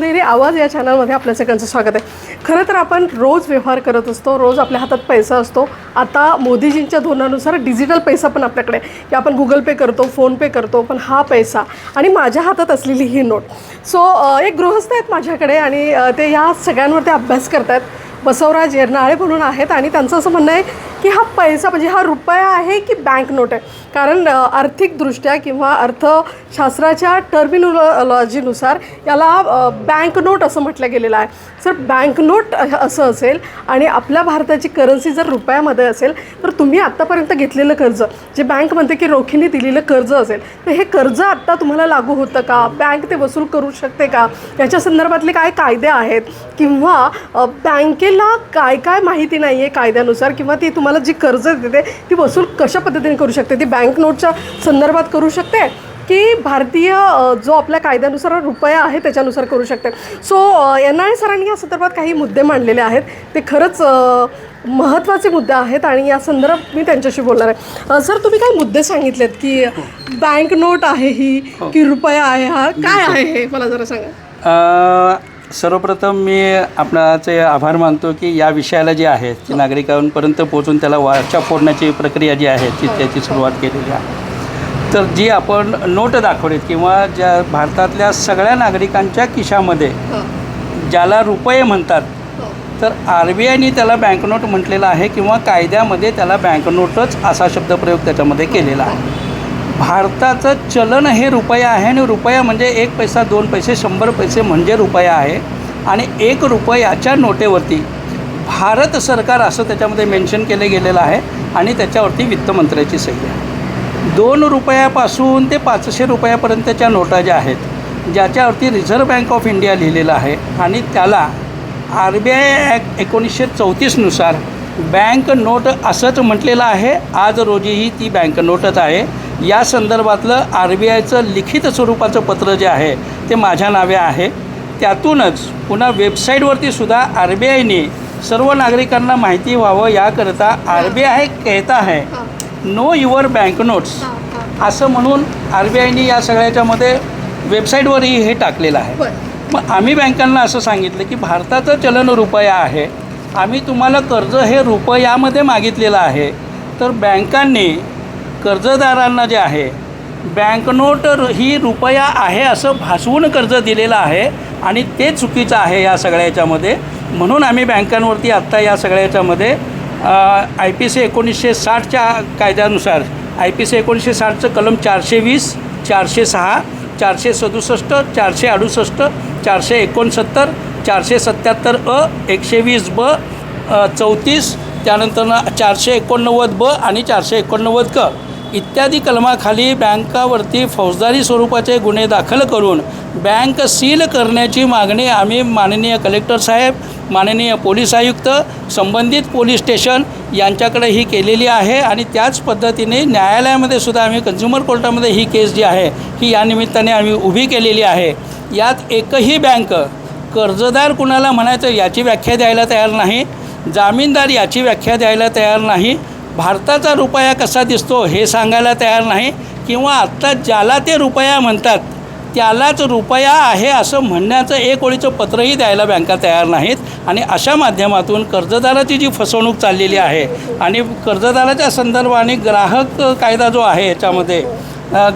पुणेरी आवाज या चॅनलमध्ये आपल्या सगळ्यांचं स्वागत आहे. खरं तर आपण रोज व्यवहार करत असतो रोज आपल्या हातात पैसा असतो. आता मोदीजींच्या धोरणानुसार डिजिटल पैसा पण आपल्याकडे की आपण गुगल पे करतो फोनपे करतो पण हा पैसा आणि माझ्या हातात असलेली ही नोट सो एक गृहस्थ आहेत माझ्याकडे आणि ते या सगळ्यांवरती अभ्यास करतायत. बसवराज येरनाळे म्हणून आहेत आणि त्यांचं असं म्हणणं आहे की हा पैसा म्हणजे हा रुपया आहे की बँक नोट आहे? कारण आर्थिकदृष्ट्या किंवा अर्थशास्त्राच्या टर्मिनॉलॉजीनुसार याला बँक नोट असं म्हटलं गेलेलं आहे. सर बँक नोट असं असेल आणि आपल्या भारताची करन्सी जर रुपयामध्ये असेल तर तुम्ही आत्तापर्यंत घेतलेलं कर्ज जे बँक म्हणते की रोखीने दिलेलं कर्ज असेल तर हे कर्ज आत्ता तुम्हाला लागू होतं का? बँक ते वसूल करू शकते का? याच्या संदर्भातले काय कायदे आहेत? किंवा बँकेला काय काय माहिती नाही आहे कायद्यानुसार किंवा ती तुम्हाला जी कर्ज देते ती वसूल कशा पद्धतीने करू शकते? ती बँक नोटच्या संदर्भात करू शकते की भारतीय जो आपल्या कायद्यानुसार रुपया आहे त्याच्यानुसार करू शकते? सो एन आय सरांनी या संदर्भात काही मुद्दे मांडलेले आहेत. ते खरंच महत्त्वाचे मुद्दे आहेत आणि या संदर्भात मी त्यांच्याशी बोलणार आहे. सर तुम्ही काही मुद्दे सांगितलेत की बँक नोट आहे ही की रुपया आहे हा? काय आहे हे? मला जरा सांगा. सर्वप्रथम मी आपणाचे आभार मानतो की या विषयाला जे आहे ते नागरिकांपर्यंत पोहोचून त्याला वाचा फोडण्याची प्रक्रिया जी आहे ती त्याची सुरुवात केलेली आहे. तर जी आपण नोट दाखवलीत किंवा ज्या भारतातल्या सगळ्या नागरिकांच्या खिशामध्ये हां. ज्याला रुपये म्हणतात तर आर बी आयनी त्याला बँकनोट म्हटलेलं आहे किंवा कायद्यामध्ये त्याला बँकनोटच असा शब्दप्रयोग त्याच्यामध्ये केलेला आहे. भारताचं चलन हे रुपया आहे आणि रुपया म्हणजे एक पैसा दोन पैसे शंभर पैसे म्हणजे रुपया आहे आणि एक रुपयाच्या नोटेवरती भारत सरकार असं त्याच्यामध्ये मेन्शन केलं गेलेलं आहे आणि त्याच्यावरती वित्तमंत्र्याची सही आहे. दोन रुपयापासून ते पाचशे रुपयापर्यंतच्या नोटा ज्या आहेत ज्याच्यावरती रिझर्व्ह बँक ऑफ इंडिया लिहिलेलं आहे आणि त्याला आर बी आय ॲक्ट एकोणीसशे चौतीसनुसार बँक नोट असंच म्हटलेलं आहे. आज रोजीही ती बँक नोटच आहे. या संदर्भातलं आर बी आयचं लिखित स्वरूपाचं पत्र जे आहे ते माझ्या नावे आहे. त्यातूनच पुन्हा वेबसाईटवरती सुद्धा आर बी आयने सर्व नागरिकांना माहिती व्हावं याकरता आर बी आय कहता है नो युअर बँक नोट्स. असं म्हणून आर बी आयने या सगळ्याच्यामध्ये वेबसाईटवरही हे टाकलेलं आहे. मग आम्ही बँकांना असं सांगितलं की भारताचं चलन रुपया आहे. आम्ही तुम्हाला कर्ज हे रुपयामध्ये मागितलेलं आहे. तर बँकांनी कर्जदारांना जे आहे बँकनोट ही रुपया आहे असं भासवून कर्ज दिलेलं आहे आणि ते चुकीचं आहे या सगळ्या याच्यामध्ये म्हणून आम्ही बँकांवरती आत्ता या सगळ्या याच्यामध्ये आय पी सी एकोणीसशे साठच्या कायद्यानुसार आय पी सी एकोणीसशे साठचं कलम चारशे वीस चारशे सहा चारशे सदुसष्ट चारशे अडुसष्ट चारशे एकोणसत्तर चारशे सत्याहत्तर अ एकशे वीस ब चौतीस त्यानंतर चारशे एकोणनव्वद ब आणि चारशे एकोणनव्वद क. इत्यादी कलमाखाली बँकावरती फौजदारी स्वरूपाचे गुन्हे दाखल करून बँक सील करण्याची मागणी आम्ही माननीय कलेक्टर साहेब माननीय पोलीस आयुक्त संबंधित पोलीस स्टेशन यांच्याकडे ही केलेली आहे आणि त्याच पद्धतीने न्यायालयामध्ये सुद्धा आम्ही कन्झ्युमर कोर्टामध्ये ही केस जी आहे ही या निमित्ताने आम्ही उभी केलेली आहे. यात एकही बँक कर्जदार कुणाला म्हणायचं याची व्याख्या द्यायला तयार नाही जामीनदार याची व्याख्या द्यायला तयार नाही भारताचा रुपया कसा दिसतो हे सांगायला तयार नाही. किंवा आत्ता ज्याला ते रुपया म्हणतात त्यालाच रुपया आहे असं म्हणण्याचं एक ओळीचं पत्रही द्यायला बँका तयार नाहीत. आणि अशा माध्यमातून कर्जदाराची जी फसवणूक चाललेली आहे आणि कर्जदाराच्या संदर्भाने ग्राहक कायदा जो आहे याच्यामध्ये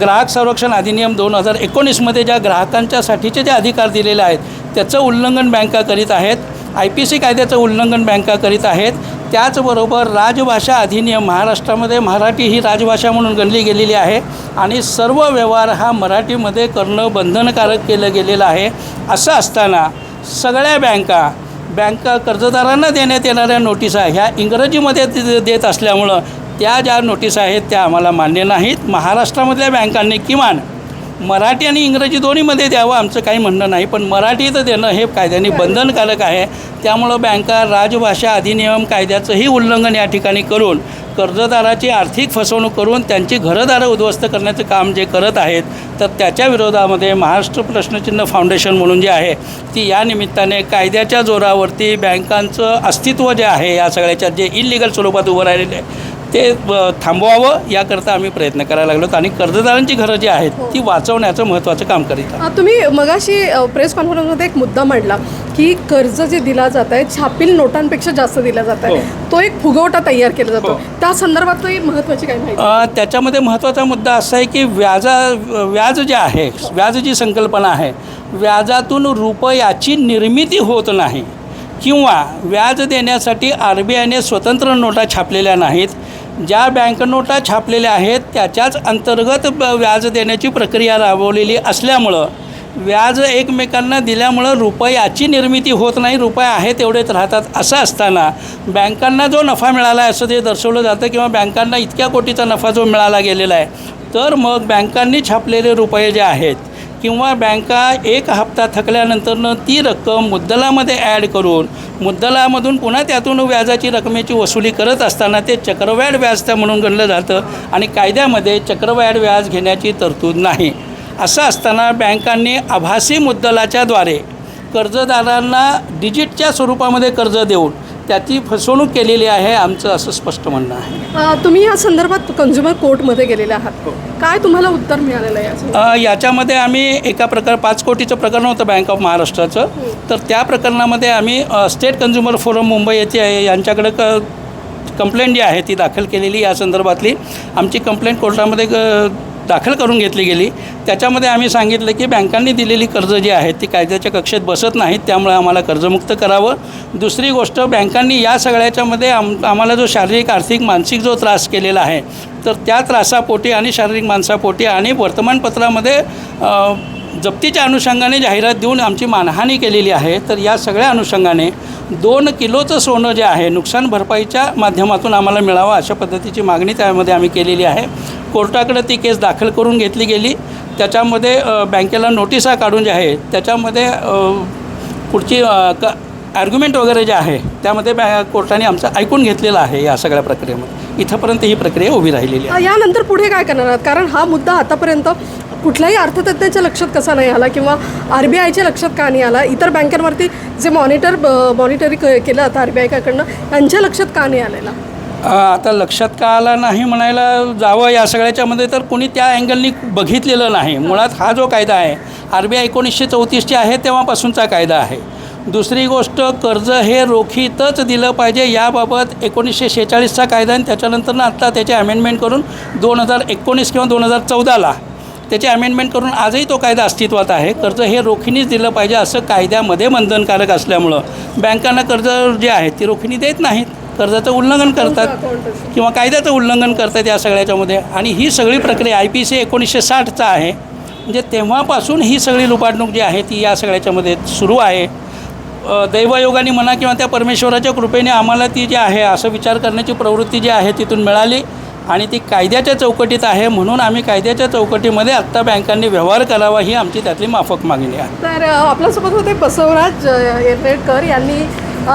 ग्राहक संरक्षण अधिनियम दोन हजार एकोणीसमध्ये ज्या ग्राहकांच्यासाठीचे जे अधिकार दिलेले आहेत त्याचं उल्लंघन बँका करीत आहेत. आय पी सी कायद्याचं उल्लंघन बँका करीत आहेत. त्याचबरोबर राजभाषा अधिनियम महाराष्ट्रामध्ये मराठी ही राजभाषा म्हणून गणली गेलेली आहे. आणि सर्व व्यवहार हा मराठीमध्ये करणं बंधनकारक केलं गेलेलं आहे. असं असताना सगळ्या बँका बँका कर्जदारांना देण्यात येणाऱ्या नोटिसा ह्या इंग्रजीमध्ये देत असल्यामुळं त्या ज्या नोटीस आहेत त्या आम्हाला मान्य नाहीत. महाराष्ट्रामधल्या बँकांनी किमान मराठी आणि इंग्रजी दोन्हीमध्ये द्यावं आमचं काही म्हणणं नाही पण मराठीत देणं हे कायद्याने बंधनकारक आहे. त्यामुळं बँका राजभाषा अधिनियम कायद्याचंही उल्लंघन या ठिकाणी करून कर्जदाराची आर्थिक फसवणूक करून त्यांची घरदारं उद्ध्वस्त करण्याचं काम जे करत आहेत तर त्याच्या विरोधामध्ये महाराष्ट्र प्रश्नचिन्ह फाउंडेशन म्हणून जे आहे ती या निमित्ताने कायद्याच्या जोरावरती बँकांचं अस्तित्व जे आहे या सगळ्याच्या जे इलिगल स्वरूपात उभं राहिलेलं आहे ते थांबवावं याकरता आम्ही प्रयत्न करायला लागलो. आणि कर्जदारांची घरं जी आहेत ती वाचवण्याचं महत्त्वाचं काम करीत आहोत. तुम्ही मगाशी प्रेस कॉन्फरन्समध्ये एक मुद्दा मांडला की कर्ज जे दिला जात आहे छापील नोटांपेक्षा जास्त दिला जात आहे. हो. तो एक फुगवटा तयार केला जातो. हो. त्या संदर्भात महत्वाची काही माहिती? अ, त्याच्यामध्ये महत्त्वाचा मुद्दा असा आहे की व्याजा व्याज जे आहे व्याज जी संकल्पना आहे व्याजातून रुपयाची निर्मिती होत नाही. किंवा व्याज देण्यासाठी आर बी आयने स्वतंत्र नोटा छापलेल्या नाहीत. ज्या बँक नोटा छापलेल्या आहेत त्याच्याच अंतर्गत ब- व्याज देण्याची प्रक्रिया राबवलेली असल्यामुळं व्याज एकमेकांना दिल्यामुळं रुपयाची निर्मिती होत नाही रुपये आहे तेवढेच राहतात. असं असताना बँकांना जो नफा मिळाला आहे असं ते दर्शवलं जातं किंवा बँकांना इतक्या कोटीचा नफा जो मिळाला गेलेला आहे तर मग बँकांनी छापलेले रुपये जे आहेत किंवा बँका एक हप्ता थकल्यानंतरनं ती रक्कम मुद्दलामध्ये ॲड करून मुद्दलामधून पुन्हा त्यातून व्याजाची रकमेची वसुली करत असताना ते चक्रवाढ व्याज त्या म्हणून गणलं जातं आणि कायद्यामध्ये चक्रवाढ व्याज घेण्याची तरतूद नाही. असं असताना बँकांनी आभासी मुद्दलाच्याद्वारे कर्जदारांना डिजिटच्या स्वरूपामध्ये कर्ज देऊन त्याची फसवणूक केलेली आहे आमचं असं स्पष्ट म्हणणं आहे. अ, तुम्ही या संदर्भात कंझ्युमर कोर्टमध्ये गेलेले आहात. काय तुम्हाला उत्तर मिळालेलं आहे याचं? अ, याच्यामध्ये आम्ही एका प्रकार पाच कोटीचं प्रकरण होतं बँक ऑफ महाराष्ट्राचं तर त्या प्रकरणामध्ये आम्ही अ, स्टेट कन्झ्युमर फोरम मुंबई येथे आहे. यांच्याकडे क कंप्लेंट जी आहे ती दाखल केलेली या संदर्भातली. आमची कंप्लेंट कोर्टामध्ये ग दाखल करून घेतली गेली. त्याच्यामध्ये आम्ही सांगितलं की बँकांनी दिलेली कर्ज जी आहेत ती कायद्याच्या कक्षेत बसत नाहीत त्यामुळे आम्हाला कर्जमुक्त करावं. दुसरी गोष्ट बँकांनी या सगळ्याच्यामध्ये आम आम्हाला जो शारीरिक आर्थिक मानसिक जो त्रास केलेला आहे तर त्या त्रासापोटी आणि शारीरिक माणसापोटी आणि वर्तमानपत्रामध्ये जप्तीच्या अनुषंगाने जाहिरात देऊन आमची मानहानी केलेली आहे तर या सगळ्या अनुषंगाने दोन किलोचं सोनं जे आहे नुकसान भरपाईच्या माध्यमातून आम्हाला मिळावं अशा पद्धतीची मागणी त्यामध्ये आम्ही केलेली आहे. कोर्टाकडे ती केस दाखल करून घेतली गेली. त्याच्यामध्ये बँकेला नोटिसा काढून जे आहे त्याच्यामध्ये पुढची क ॲर्ग्युमेंट वगैरे जे आहे त्यामध्ये बॅ कोर्टाने आमचं ऐकून घेतलेलं आहे या सगळ्या प्रक्रियेमध्ये. इथंपर्यंत ही प्रक्रिया उभी राहिलेली आहे. यानंतर पुढे काय करणार आहात? कारण हा मुद्दा आतापर्यंत कुठल्याही अर्थतज्ञाच्या लक्षात कसा नाही आला किंवा आर बी आयच्या लक्षात का नाही आला इतर बँकांवरती जे मॉनिटर मॉनिटरी केलं आता आर बी आयकडनं यांच्या लक्षात का नाही आलेला? आता लक्षात का आला नाही म्हणायला जावं या सगळ्याच्यामध्ये तर कोणी त्या अँगलनी बघितलेलं नाही. मुळात हा जो कायदा आहे आर बी आय एकोणीसशे चौतीसचे आहे तेव्हापासूनचा कायदा आहे. दुसरी गोष्ट कर्ज हे रोखीतच दिलं पाहिजे याबाबत एकोणीसशे शेहेचाळीसचा कायदा आणि त्याच्यानंतरनं आत्ता त्याचे अमेंडमेंट करून दोन हजार एकोणीस किंवा दोन हजार चौदाला त्याचे अमेंडमेंट करून आजही तो कायदा अस्तित्वात आहे. कर्ज हे रोखीनेच दिलं पाहिजे असं कायद्यामध्ये बंधनकारक असल्यामुळं. बँकांना कर्ज जे आहे ती रोखीने देत नाहीत. कर्जाचं उल्लंघन करतात किंवा कायद्याचं उल्लंघन करतात या सगळ्याच्यामध्ये. आणि ही सगळी प्रक्रिया आय पी सी एकोणीसशे साठचा आहे. म्हणजे तेव्हापासून ही सगळी लुबाडणूक जी आहे ती या सगळ्याच्यामध्ये सुरू आहे. दैवयोगाने म्हणा किंवा त्या परमेश्वराच्या कृपेने आम्हाला ती जी आहे असं विचार करण्याची प्रवृत्ती जी आहे तिथून मिळाली. आणि ती कायद्याच्या चौकटीत आहे म्हणून आम्ही कायद्याच्या चौकटीमध्ये आत्ता बँकांनी व्यवहार करावा ही आमची त्यातली माफक मागणी आहे. तर आपल्यासोबत होते बसवराज अ, यांनी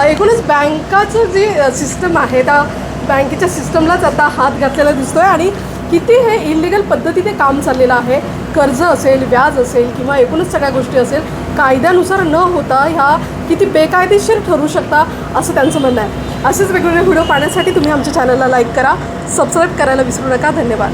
एकूणच बँकाचं जी सिस्टम आहे त्या बँकेच्या सिस्टमलाच आता हात घातलेला दिसतोय आणि किती हे इलिगल पद्धतीने काम चाललेलं आहे कर्ज असेल व्याज असेल किंवा एकूणच सगळ्या गोष्टी असेल कायद्यानुसार न होता ह्या किती बेकायदेशीर ठरू शकता असं त्यांचं म्हणणं आहे. असेच वेगवेगळे व्हिडिओ पाहण्यासाठी तुम्ही आमच्या चॅनलला लाईक करा. सबस्क्राईब करायला विसरू नका. धन्यवाद.